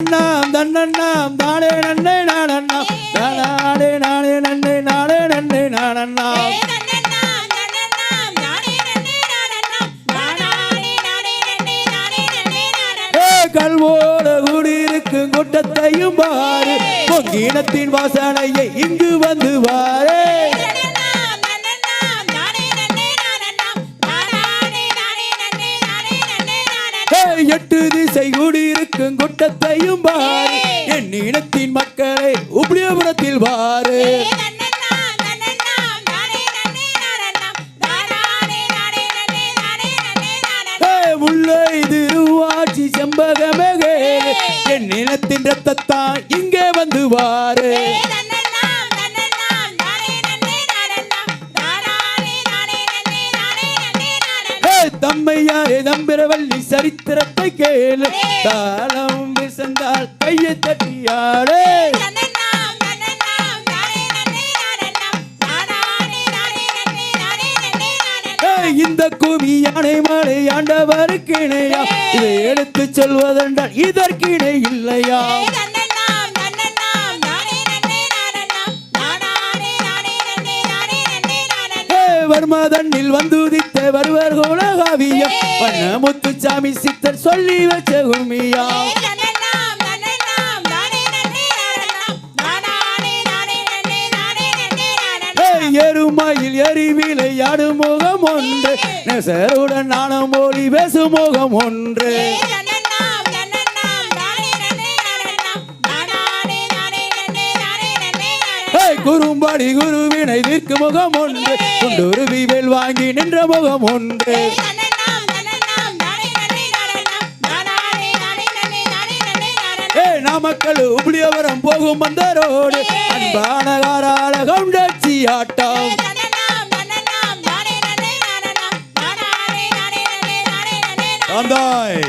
நாம் தன்னண்ணாம் தானே நன்னை நானண்ணாம் தானே நானே நன்னை நானே நன்னை நானண்ணாம் கல்வோட கூடியிருக்கும் கூட்டத்தையும் பாரு. பொங்கினத்தின் வாசனையை இங்கு வந்து வாரே. எட்டு திசை கூடியிருக்கும் கூட்டத்தையும் பாரு என் இனத்தின் மக்களை உபயோகத்தில் வாரு ஏ முல்லை திருவாட்சி செம்பகமே கேளு. என் இனத்தின் ரத்தத்தான் இங்கே வந்து வாரு தம்மையாரே தம்பிரவல்லி சரித்திரத்தை கேளு. தாளம் விசந்தால் கையை தட்டியாடே. ஏய், இந்த குவி யானை மலை ஆண்டவருக்கு இணையா? இதை எடுத்து சொல்வதென்றால் இதற்கு இணை இல்லையா ஏய், வர்மதண்ணில் வந்துதித்த வருவர் குலகாவியம். வண்ண முத்துச்சாமி சித்தர் சொல்லி வச்ச கும்மியா எருமையில் எரி விளையாடும் முகம் ஒன்று. நெசருடன் நாணம் மொழி பேசும் முகம் ஒன்று. குறும்படி குருவினை நிற்கு முகம் ஒன்று குண்டுருவி வேல் வாங்கி நின்ற முகம் ஒன்று நாமக்கல் உbliயவரம் போகும் அந்த ரோடு அன்பான காரால கவுண்டச்சி ஆட்டம் தாந்தாய்